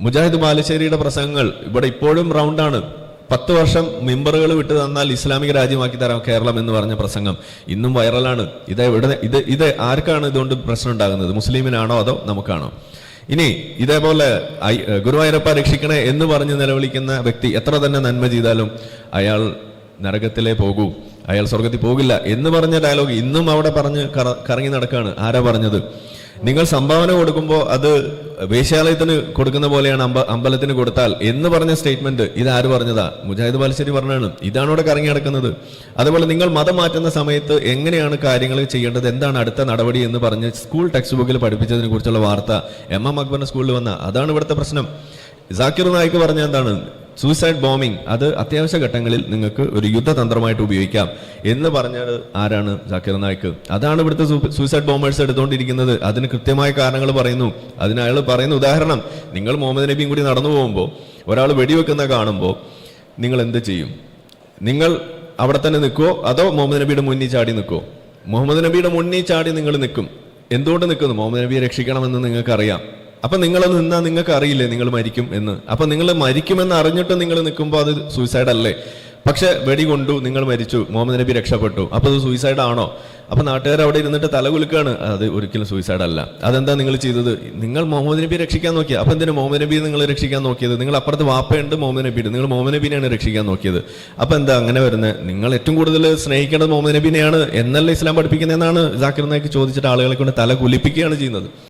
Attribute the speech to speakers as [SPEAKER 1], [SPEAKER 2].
[SPEAKER 1] മുജാഹിദ് ബാലുശ്ശേരിയുടെ പ്രസംഗങ്ങൾ ഇവിടെ ഇപ്പോഴും റൗണ്ടാണ്. പത്ത് വർഷം മെമ്പറുകൾ വിട്ട് തന്നാൽ ഇസ്ലാമിക രാജ്യമാക്കി തരാം കേരളം എന്ന് പറഞ്ഞ പ്രസംഗം ഇന്നും വൈറലാണ്. ഇത് ഇവിടെ ഇത് ഇത് ആർക്കാണ് ഇതുകൊണ്ട് പ്രശ്നം ഉണ്ടാകുന്നത്? മുസ്ലിമിനാണോ അതോ നമുക്കാണോ? ഇനി ഇതേപോലെ ഗുരുവായൂരപ്പ രക്ഷിക്കണേ എന്ന് പറഞ്ഞ് നിലവിളിക്കുന്ന വ്യക്തി എത്ര തന്നെ നന്മ ചെയ്താലും അയാൾ നരകത്തിലേ പോകൂ അയാൾ സ്വർഗത്തിൽ പോകില്ല എന്ന് പറഞ്ഞ ഡയലോഗ് ഇന്നും അവിടെ പറഞ്ഞ് കറ- കറങ്ങി നടക്കാണ്. ആരാ പറഞ്ഞത്? നിങ്ങൾ സംഭാവന കൊടുക്കുമ്പോൾ അത് വേശ്യാലയത്തിന് കൊടുക്കുന്ന പോലെയാണ് അമ്പ അമ്പലത്തിന് കൊടുത്താൽ എന്ന് പറഞ്ഞ സ്റ്റേറ്റ്മെന്റ് ഇത് ആര് പറഞ്ഞതാ? മുജാഹിദ് ബാലശ്ശേരി പറഞ്ഞാണ് ഇതാണ് ഇവിടെ കറങ്ങി നടക്കുന്നത്. അതുപോലെ നിങ്ങൾ മതം മാറ്റുന്ന സമയത്ത് എങ്ങനെയാണ് കാര്യങ്ങൾ ചെയ്യേണ്ടത്? എന്താണ് അടുത്ത നടപടി എന്ന് പറഞ്ഞ് സ്കൂൾ ടെക്സ്റ്റ് ബുക്കിൽ പഠിപ്പിച്ചതിനെ കുറിച്ചുള്ള വാർത്ത എം എം അക്ബറിന്റെ സ്കൂളിൽ വന്ന. അതാണ് ഇവിടുത്തെ പ്രശ്നം. സാക്കിർ നായിക്ക് പറഞ്ഞ എന്താണ്? സൂസൈഡ് ബോംബിംഗ് അത് അത്യാവശ്യ ഘട്ടങ്ങളിൽ നിങ്ങൾക്ക് ഒരു യുദ്ധതന്ത്രമായിട്ട് ഉപയോഗിക്കാം. എന്ന് പറഞ്ഞത് ആരാണ്? ജാക്കിർ നായിക്ക് അതാണ് ഇവിടുത്തെ സൂയിസൈഡ് ബോംബേഴ്സ് എടുത്തുകൊണ്ടിരിക്കുന്നത്. അതിന് കൃത്യമായ കാരണങ്ങൾ പറയുന്നു. അതിന് അയാൾ പറയുന്ന ഉദാഹരണം നിങ്ങൾ മുഹമ്മദ് നബിയും കൂടി നടന്നു പോകുമ്പോൾ ഒരാൾ വെടിവെക്കുന്ന കാണുമ്പോൾ നിങ്ങൾ എന്ത് ചെയ്യും? നിങ്ങൾ അവിടെ തന്നെ നിൽക്കുമോ അതോ മുഹമ്മദ് നബിയുടെ മുന്നിൽ ചാടി നിൽക്കുമോ മുഹമ്മദ് നബിയുടെ മുന്നിൽ ചാടി നിങ്ങൾ നിൽക്കും. എന്തുകൊണ്ട് നിൽക്കുന്നു? മുഹമ്മദ് നബിയെ രക്ഷിക്കണമെന്ന് നിങ്ങൾക്കറിയാം. അപ്പൊ നിങ്ങൾ നിന്നാ നിങ്ങൾക്ക് അറിയില്ലേ നിങ്ങൾ മരിക്കും എന്ന്? അപ്പൊ നിങ്ങൾ മരിക്കുമെന്ന് അറിഞ്ഞിട്ട് നിങ്ങൾ നിൽക്കുമ്പോൾ അത് സൂയിസൈഡ് അല്ലേ? പക്ഷെ വെടി കൊണ്ടു നിങ്ങൾ മരിച്ചു മുഹമ്മദ് നബി രക്ഷപ്പെട്ടു. അപ്പൊ അത് സൂയിസൈഡ് ആണോ? അപ്പൊ നാട്ടുകാർ അവിടെ ഇരുന്നിട്ട് തല കുലുക്കാണ്. അത് ഒരിക്കലും സൂയിസൈഡ് അല്ല. അതെന്താ നിങ്ങൾ ചെയ്തത്? നിങ്ങൾ മുഹമ്മദ് നബിയെ രക്ഷിക്കാൻ നോക്കിയത് അപ്പൊ എന്തിനാ മുഹമ്മദ് നബി നിങ്ങൾ രക്ഷിക്കാൻ നോക്കിയത്? നിങ്ങൾ അപ്പുറത്ത് വാപ്പയുണ്ട് മുഹമ്മദ് നബിയുടെ. നിങ്ങൾ മുഹമ്മദ് നബിനെയാണ് രക്ഷിക്കാൻ നോക്കിയത്. അപ്പൊ എന്താ അങ്ങനെ വരുന്നത് നിങ്ങൾ ഏറ്റവും കൂടുതൽ സ്നേഹിക്കേണ്ടത് മുഹമ്മദ് നബിനെയാണ് എന്നല്ല ഇസ്ലാം പഠിപ്പിക്കുന്നതെന്നാണ് ജാക്കിർ നായിക്ക് ചോദിച്ചിട്ട് ആളുകളെ കൊണ്ട് തല കുലിപ്പിക്കുകയാണ് ചെയ്യുന്നത്.